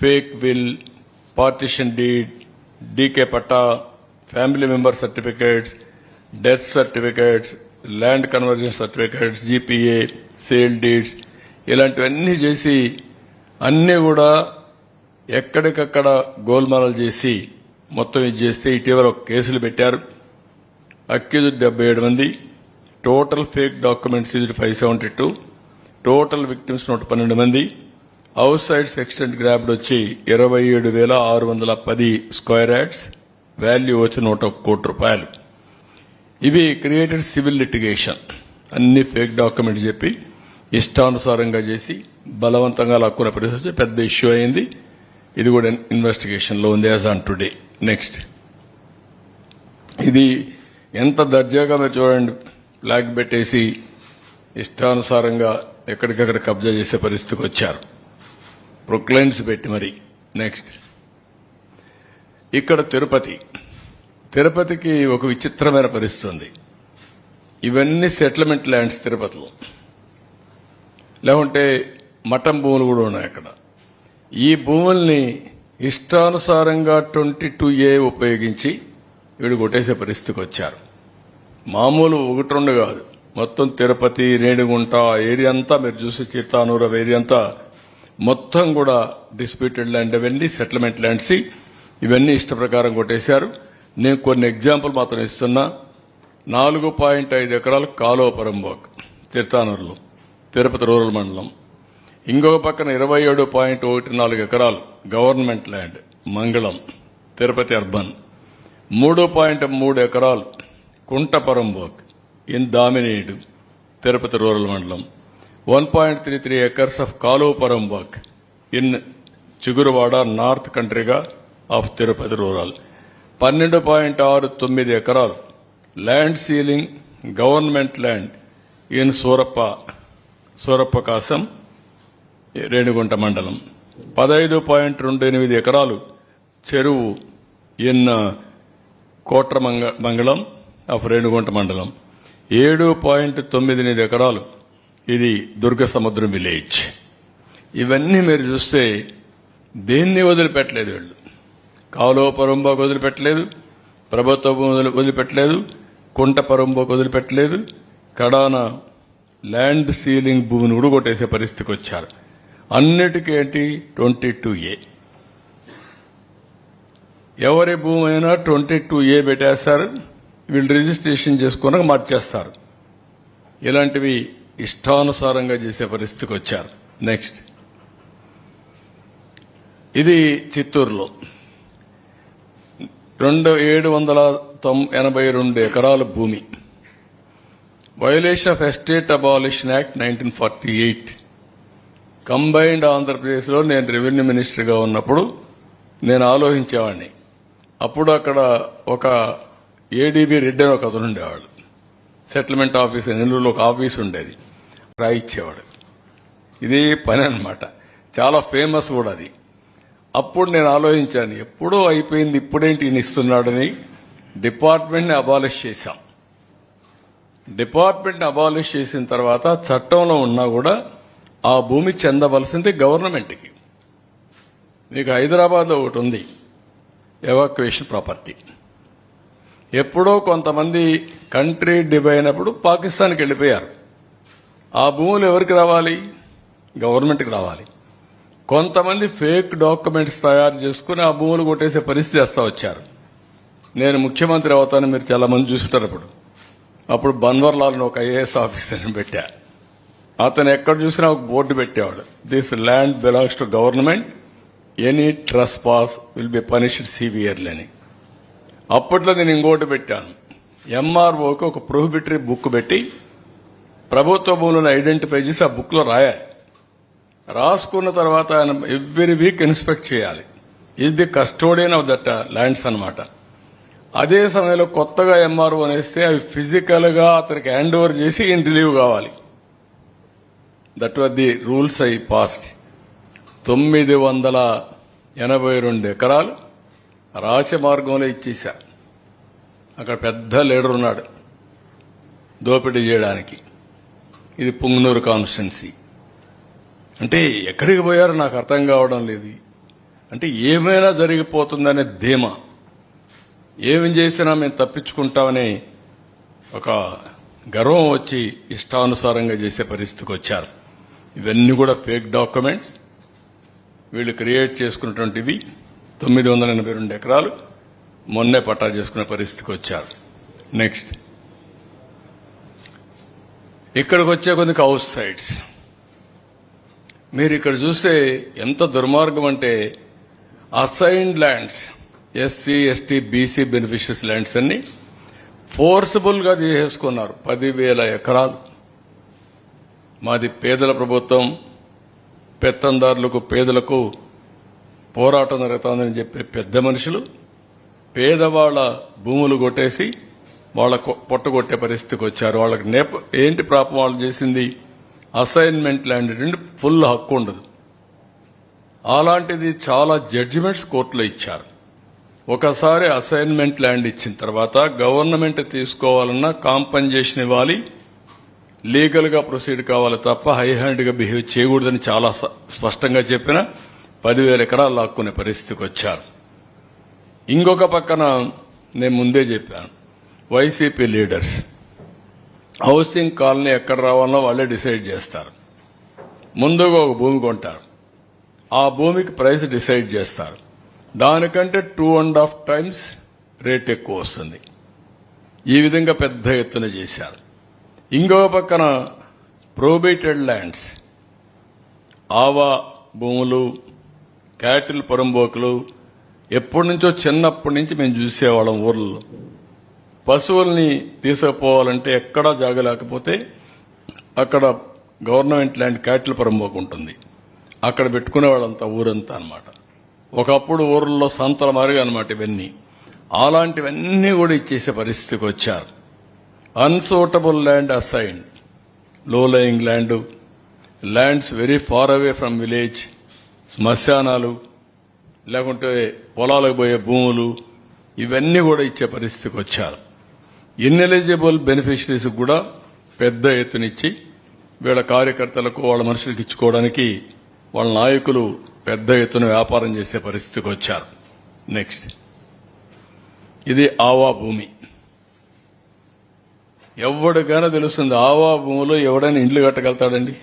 Fake will partition deed DK patta family member certificates death certificates land conversion certificates GPA sale deeds ఇలాంటివన్నీ చేసి అన్నీ కూడా ఎక్కడికక్కడ గోల్మాలలు చేసి మొత్తం ఇది చేస్తే ఇటీవల ఒక కేసులు పెట్టారు. అక్యూజ్డ్ డెబ్బై ఏడు మంది. టోటల్ ఫేక్ డాక్యుమెంట్స్ ఇది five seventy two total victims నూట పన్నెండు మంది. అవుట్ సైడ్స్ ఎక్స్టెంట్ గ్రాబ్డ్ వచ్చి ఇరవై ఏడు వేల ఆరు వందల పది స్క్వేర్ యార్డ్స్ వాల్యూ వచ్చి నూట కోటి రూపాయలు. ఇవి క్రియేటెడ్ సివిల్ లిటిగేషన్ అన్ని ఫేక్ డాక్యుమెంట్ చెప్పి ఇష్టానుసారంగా చేసి బలవంతంగా లాక్కున్న పరిస్థితి పెద్ద ఇష్యూ అయింది. ఇది కూడా ఇన్వెస్టిగేషన్లో ఉంది యాజ్ ఆన్ టుడే నెక్స్ట్ ఇది ఎంత దర్జాగా మీరు చూడండి ఫ్లాగ్ పెట్టేసి ఇష్టానుసారంగా ఎక్కడికక్కడ కబ్జా చేసే పరిస్థితికి వచ్చారు. ప్రొక్లైన్స్ పెట్టి మరి. నెక్స్ట్ ఇక్కడ తిరుపతి. తిరుపతికి ఒక విచిత్రమైన పరిస్థితి ఉంది ఇవన్నీ సెటిల్మెంట్ ల్యాండ్స్ తిరుపతిలో. లేకుంటే మఠం భూములు కూడా ఉన్నాయి అక్కడ. ఈ భూముల్ని ఇష్టానుసారంగా ట్వంటీ టూ ఏ ఉపయోగించి వీడు కొట్టేసే పరిస్థితికి వచ్చారు. మామూలు ఒకటి రెండు కాదు. మొత్తం తిరుపతి రేణిగుంట ఏరియా అంతా మీరు చూసి చిత్తానూరు ఏరియా అంతా మొత్తం కూడా డిస్ప్యూటెడ్ ల్యాండ్ అవన్నీ సెటిల్మెంట్ ల్యాండ్స్ ఇవన్నీ ఇష్ట ప్రకారం కొట్టేశారు. నేను కొన్ని ఎగ్జాంపుల్ మాత్రం ఇస్తున్నా. నాలుగు పాయింట్ ఐదు ఎకరాలు కాలువ పరంబోక్ తిరుతానూరులో తిరుపతి రూరల్ మండలం. ఇంకొక పక్కన ఇరవై ఏడు పాయింట్ ఒకటి నాలుగు ఎకరాలు గవర్నమెంట్ ల్యాండ్ మంగళం తిరుపతి అర్బన్. మూడు పాయింట్ మూడు ఎకరాలు కుంటపరంబోక్ ఇన్ దామినేడు తిరుపతి రూరల్ మండలం. One point three three acres of కాలోపరం పరంబోక్ ఇన్ చిగురువాడ నార్త్ కంట్రీగా ఆఫ్ తిరుపతి రూరల్ పన్నెండు పాయింట్ ఆరు తొమ్మిది ఎకరాలు land ceiling government land in Surappa Surappa Kasam Renigunta మండలం పదహైదు పాయింట్ రెండు ఎనిమిది ఎకరాలు చెరువు ఇన్ కోట్ర మంగ మంగళం ఆఫ్ రేణిగుంట మండలం ఏడు పాయింట్ తొమ్మిది ఎనిమిది ఎకరాలు ఇది దుర్గ సముద్రం విలేజ్. ఇవన్నీ మీరు చూస్తే దేన్ని వదిలిపెట్టలేదు వీళ్ళు. కాలువ పరంబాకు వదిలిపెట్టలేదు ప్రభుత్వ వదిలి వదిలిపెట్టలేదు కుంట పరంబాకు వదిలిపెట్టలేదు కడాన ల్యాండ్ సీలింగ్ భూమిని ఉడగొట్టేసే పరిస్థితికి వచ్చారు. అన్నిటికీ ఏంటి? Twenty two A. ఎవరి భూమి అయినా ట్వంటీ టూ ఏ పెట్టేస్తారు వీళ్ళు రిజిస్ట్రేషన్ చేసుకున్నాక మార్చేస్తారు. ఇలాంటివి ఇష్టానుసారంగా చేసే పరిస్థితికి వచ్చారు. నెక్స్ట్ ఇది చిత్తూరులో. రెండు ఏడు వందల తొం ఎనభై రెండు ఎకరాల భూమి. Violation of estate abolition act nineteen forty eight combined ఆంధ్రప్రదేశ్లో నేను రెవెన్యూ మినిస్టర్గా ఉన్నప్పుడు నేను ఆలోచించేవాడిని. అప్పుడు అక్కడ ఒక ఏడీబీ రెడ్డి అని ఒక అతను ఉండేవాడు. సెటిల్మెంట్ ఆఫీస్ నెల్లూరులో ఒక ఆఫీస్ ఉండేది. రాయిచ్చేవాడు ఇది పని అన్నమాట. చాలా ఫేమస్ కూడా అది. అప్పుడు నేను ఆలోచించాను ఎప్పుడో అయిపోయింది ఇప్పుడేంటి ఈయన ఇస్తున్నాడని డిపార్ట్మెంట్ని అబాలిష్ చేశాం. డిపార్ట్మెంట్ని అబాలిష్ చేసిన తర్వాత చట్టంలో ఉన్నా కూడా ఆ భూమి చెందవలసింది గవర్నమెంట్కి. మీకు హైదరాబాద్లో ఒకటి ఉంది ఎవాక్యుయేషన్ ప్రాపర్టీ. ఎప్పుడో కొంతమంది కంట్రీ డివై అయినప్పుడు పాకిస్తాన్కి వెళ్ళిపోయారు. ఆ భూములు ఎవరికి రావాలి? గవర్నమెంట్కి రావాలి. కొంతమంది ఫేక్ డాక్యుమెంట్స్ తయారు చేసుకుని ఆ భూములు కొట్టేసే పరిస్థితి వస్తా వచ్చారు. నేను ముఖ్యమంత్రి అవుతానని మీరు చాలా మంది చూసుంటారు అప్పుడు. అప్పుడు బన్వర్లాల్ని ఒక ఐఏఎస్ ఆఫీసర్ని పెట్టా. అతను ఎక్కడ చూసినా ఒక బోర్డు పెట్టేవాడు. This land belongs to government. Any trespass will be punished severely అని. అప్పట్లో నేను ఇంకోటి పెట్టాను. ఎంఆర్ఓకి ఒక ప్రొహిబిటరీ బుక్ పెట్టి ప్రభుత్వ భూములను ఐడెంటిఫై చేసి ఆ బుక్లో రాయాలి. రాసుకున్న తర్వాత ఆయన ఎవ్రీ వీక్ ఇన్స్పెక్ట్ చేయాలి. ఇది కస్టోడియన్ ఆఫ్ దట్ ల్యాండ్స్ అనమాట అదే సమయంలో కొత్తగా ఎంఆర్ఓ అనేస్తే అవి ఫిజికల్గా అతనికి హ్యాండ్ ఓవర్ చేసి ఈయన రిలీవ్ కావాలి. That were the rules I passed తొమ్మిది వందల ఎనభై రెండు ఎకరాలు రాచమార్గంలో ఇచ్చేశారు అక్కడ పెద్ద లీడర్ ఉన్నాడు. దోపిడీ చేయడానికి. ఇది పుంగనూరు కాన్స్టిట్యున్సీ. అంటే ఎక్కడికి పోయారో నాకు అర్థం కావడం లేదు. అంటే ఏమైనా జరిగిపోతుందనే ధీమా. ఏమి చేసినా మేము తప్పించుకుంటామని ఒక గర్వం వచ్చి ఇష్టానుసారంగా చేసే పరిస్థితికి వచ్చారు. ఇవన్నీ కూడా ఫేక్ డాక్యుమెంట్స్. వీళ్ళు క్రియేట్ చేసుకున్నటువంటివి తొమ్మిది వందల ఎనభై రెండు ఎకరాలు. మొన్నే పట్టా చేసుకునే పరిస్థితికి వచ్చారు. నెక్స్ట్ ఇక్కడికి వచ్చే కొన్ని హౌస్ సైట్స్ మీరు ఇక్కడ చూస్తే ఎంత దుర్మార్గం అంటే assigned lands SC ST BC beneficiaries lands అన్ని ఫోర్సబుల్గా తీసేసుకున్నారు. పదివేల ఎకరాలు. మాది పేదల ప్రభుత్వం పెత్తందారులకు పేదలకు పోరాటం జరుగుతుందని చెప్పే పెద్ద మనుషులు. పేదవాళ్ళ భూములు కొట్టేసి వాళ్ళ పొట్టగొట్టే పరిస్థితికి వచ్చారు. వాళ్ళకి నేప ఏంటి ప్రాపం వాళ్ళు చేసింది? అసైన్మెంట్ ల్యాండ్ నుండి ఫుల్ హక్కు ఉండదు. అలాంటిది చాలా జడ్జిమెంట్స్ కోర్టులో ఇచ్చారు. ఒకసారి అసైన్మెంట్ ల్యాండ్ ఇచ్చిన తర్వాత గవర్నమెంట్ తీసుకోవాలన్నా కాంపన్సేషన్ ఇవ్వాలి. లీగల్గా ప్రొసీడ్ కావాలి తప్ప హై హ్యాండ్గా బిహేవ్ చేయకూడదని చాలా స్పష్టంగా చెప్పిన పదివేల ఎకరాలు లాక్కునే పరిస్థితికి వచ్చారు. ఇంకొక పక్కన నేను ముందే చెప్పాను వైసీపీ లీడర్స్ హౌసింగ్ కాలనీ ఎక్కడ రావాలో వాళ్ళే డిసైడ్ చేస్తారు. ముందుగా ఒక భూమి కొంటారు. ఆ భూమికి ప్రైస్ డిసైడ్ చేస్తారు. దానికంటే two and half times rate ఎక్కువ వస్తుంది. ఈ విధంగా పెద్ద ఎత్తున చేశారు. ఇంకొక పక్కన ప్రోబేటెడ్ ల్యాండ్స్ ఆవా భూములు క్యాటిల్ పొరంబోకులు ఎప్పటి నుంచో చిన్నప్పటి నుంచి మేము చూసేవాళ్ళం ఊర్లలో. పశువుల్ని తీసుకుపోవాలంటే ఎక్కడా జాగ లేకపోతే అక్కడ గవర్నమెంట్ ల్యాండ్ క్యాటిల్ పొరంబోకు ఉంటుంది. అక్కడ పెట్టుకునేవాళ్ళంతా ఊరంతా అనమాట ఒకప్పుడు ఊర్లలో సంతల మారిగా అనమాట ఇవన్నీ. అలాంటివన్నీ కూడా ఇచ్చేసే పరిస్థితికి వచ్చారు. Unsuitable land అసైన్లో lying land lands very far away from village శ్మశానాలు లేకుంటే పొలాలకు పోయే భూములు ఇవన్నీ కూడా ఇచ్చే పరిస్థితికి వచ్చారు. ఇన్ఎలిజిబుల్ బెనిఫిషరీస్ కూడా పెద్ద ఎత్తునిచ్చి వీళ్ళ కార్యకర్తలకు వాళ్ళ మనుషులకు ఇచ్చుకోవడానికి వాళ్ళ నాయకులు పెద్ద ఎత్తున వ్యాపారం చేసే పరిస్థితికి వచ్చారు. నెక్స్ట్ ఇది ఆవా భూమి. ఎవడికైనా తెలుస్తుంది ఆవా భూమిలో ఎవడైనా ఇండ్లు కట్టగలుగుతాడండి?